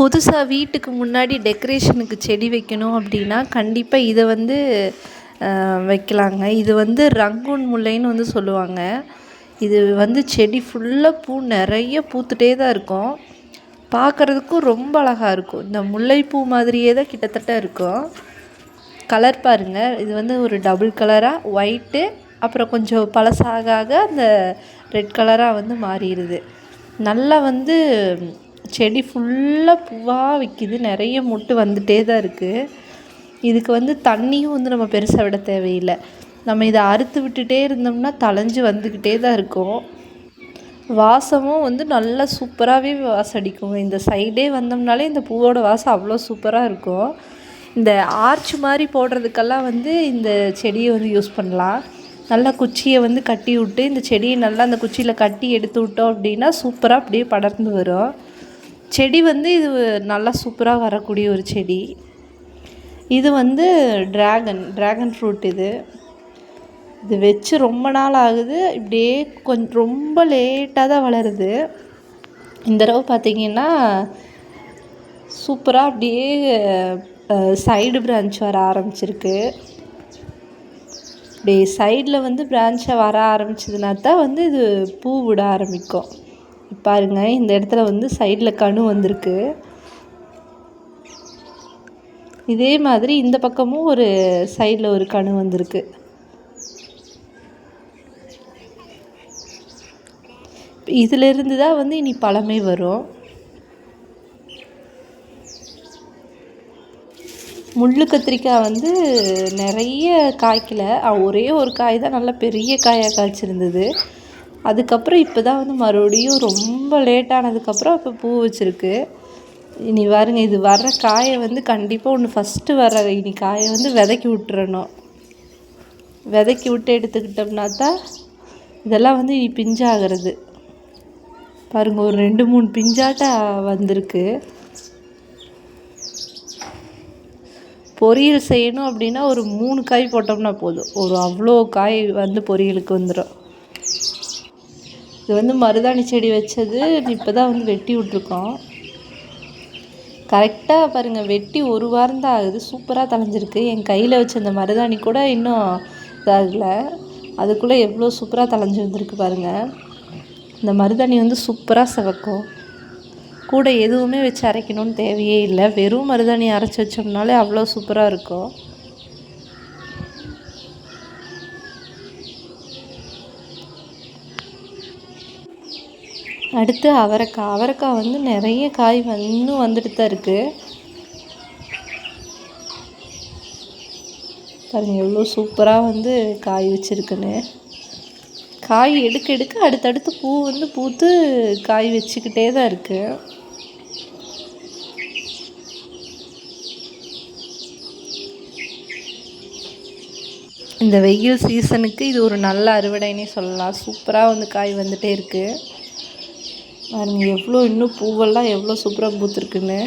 புதுசாக வீட்டுக்கு முன்னாடி டெக்கரேஷனுக்கு செடி வைக்கணும் அப்படின்னா கண்டிப்பாக இதை வந்து வைக்கலாங்க. இது வந்து ரங்கூன் முல்லைன்னு வந்து சொல்லுவாங்க. இது வந்து செடி ஃபுல்லாக பூ நிறைய பூத்துட்டே தான் இருக்கும். பார்க்குறதுக்கும் ரொம்ப அழகாக இருக்கும். இந்த முல்லைப்பூ மாதிரியே தான் கிட்டத்தட்ட இருக்கும். கலர் பாருங்கள் இது வந்து ஒரு டபுள் கலராக ஒயிட்டு அப்புறம் கொஞ்சம் பழசாக ஆக அந்த ரெட் கலராக வந்து மாறிடுது. நல்லா வந்து செடி ஃபுல்லாக பூவாக விற்கிது நிறைய மொட்டு வந்துகிட்டே தான் இருக்குது இதுக்கு வந்து தண்ணியும் வந்து நம்ம பெருசாக விட தேவையில்லை. நம்ம இதை அறுத்து விட்டுட்டே இருந்தோம்னா தழைஞ்சு வந்துக்கிட்டே தான் இருக்கும். வாசமும் வந்து நல்லா சூப்பராகவே வாசம் அடிக்கும். இந்த சைடே வந்தோம்னாலே இந்த பூவோட வாசம் அவ்வளோ சூப்பராக இருக்கும். இந்த ஆர்ச் மாதிரி போடுறதுக்கெல்லாம் வந்து இந்த செடியை வந்து யூஸ் பண்ணலாம். நல்லா குச்சியை வந்து கட்டி விட்டு இந்த செடியை நல்லா அந்த குச்சியில் கட்டி எடுத்து விட்டோம் அப்படின்னா சூப்பராக அப்படியே படர்ந்து வரும். செடி வந்து இது நல்லா சூப்பராக வரக்கூடிய ஒரு செடி. இது வந்து ட்ராகன் ட்ராகன் ஃப்ரூட் இது. இது வச்சு ரொம்ப நாள் ஆகுது. இப்படியே கொஞ்சம் ரொம்ப லேட்டாக தான் வளருது. இந்த தடவை பார்த்திங்கன்னா சூப்பராக அப்படியே சைடு பிரான்ச் வர ஆரம்பிச்சிருக்கு. இப்படி சைடில் வந்து பிரான்ச்சை வர ஆரம்பிச்சதுனா தான் வந்து இது பூ விட ஆரம்பிக்கும். பாருங்க இந்த இடத்துல வந்து சைடில் கணு வந்திருக்கு. இதே மாதிரி இந்த பக்கமும் ஒரு சைடில் ஒரு கணு வந்திருக்கு. இதிலிருந்து தான் வந்து இனி பழமே வரும். முள்ளு கத்திரிக்காய் வந்து நிறைய காய்க்கல. ஒரே ஒரு காய் தான் நல்லா பெரிய காயாக காய்ச்சிருந்தது. அதுக்கப்புறம் இப்போ தான் வந்து மறுபடியும் ரொம்ப லேட்டானதுக்கப்புறம் இப்போ பூ வச்சுருக்கு. இனி பாருங்க இது வர்ற காயை வந்து கண்டிப்பாக ஒன்று ஃபஸ்ட்டு வர இனி காயை வந்து விதைக்கி விட்டுறணும். விதைக்கி விட்டு எடுத்துக்கிட்டோம்னா தான் இதெல்லாம் வந்து இனி பிஞ்சாகிறது. பாருங்கள் ஒரு ரெண்டு மூணு பிஞ்சாட்டா வந்திருக்கு. பொரியல் செய்யணும் அப்படின்னா ஒரு மூணு காய் போட்டோம்னா போதும். ஒரு அவ்வளோ காய் வந்து பொரியலுக்கு வந்துடும் இது வந்து மருதாணி செடி வச்சது. இப்போ தான் வந்து வெட்டி விட்ருக்கோம் கரெக்டாக பாருங்கள் வெட்டி ஒரு வாரம் தான் ஆகுது. சூப்பராக தலைஞ்சிருக்கு என் கையில் வச்ச அந்த மருதாணி கூட இன்னும் இதாகலை. அதுக்குள்ளே எவ்வளோ சூப்பராக தலைஞ்சு வந்திருக்கு பாருங்கள் இந்த மருதாணி வந்து சூப்பராக சிவக்கும். கூட எதுவுமே வச்சு அரைக்கணும்னு தேவையே இல்லை. வெறும் மருதாணி அரைச்சி வச்சோம்னாலே அவ்வளோ சூப்பராக இருக்கும். அடுத்து அவரைக்காய் அவரைக்காய் வந்து நிறைய காய் இன்னும் வந்துட்டு தான் இருக்குது பாருங்கள் எவ்வளோ சூப்பராக வந்து காய் வச்சுருக்குன்னு. காய் எடுக்க எடுக்க அடுத்தடுத்து பூ வந்து பூத்து காய் வச்சுக்கிட்டே தான் இருக்குது இந்த வெயில் சீசனுக்கு இது ஒரு நல்ல அறுவடைன்னே சொல்லலாம். சூப்பராக வந்து காய் வந்துகிட்டே இருக்குது பாருங்க எவ்வளோ இன்னும் பூவெல்லாம் எவ்வளோ சூப்பராக பூத்துருக்குன்னு.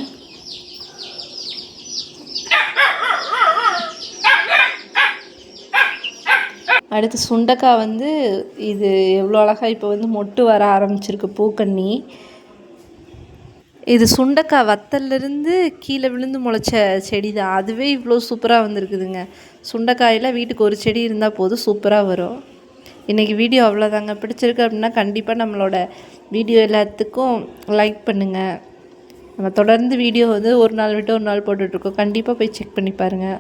அடுத்து சுண்டக்காய் வந்து இது எவ்வளோ அழகாக இப்போ வந்து மொட்டு வர ஆரம்பிச்சிருக்கு பூக்கண்ணி. இது சுண்டக்காய் வத்தல்லேருந்து கீழே விழுந்து முளைச்ச செடி தான் அதுவே இவ்வளோ சூப்பராக வந்திருக்குதுங்க. சுண்டைக்காயில் வீட்டுக்கு ஒரு செடி இருந்தால் போதும் சூப்பராக வரும். இன்றைக்கி வீடியோ அவ்வளோதாங்க பிடிச்சிருக்கு அப்படின்னா கண்டிப்பாக நம்மளோட வீடியோ எல்லாத்துக்கும் லைக் பண்ணுங்கள் நம்ம தொடர்ந்து வீடியோ வந்து ஒரு நாள் விட்டு ஒரு நாள் போட்டுட்ருக்கோம் கண்டிப்பாக போய் செக் பண்ணி பாருங்கள்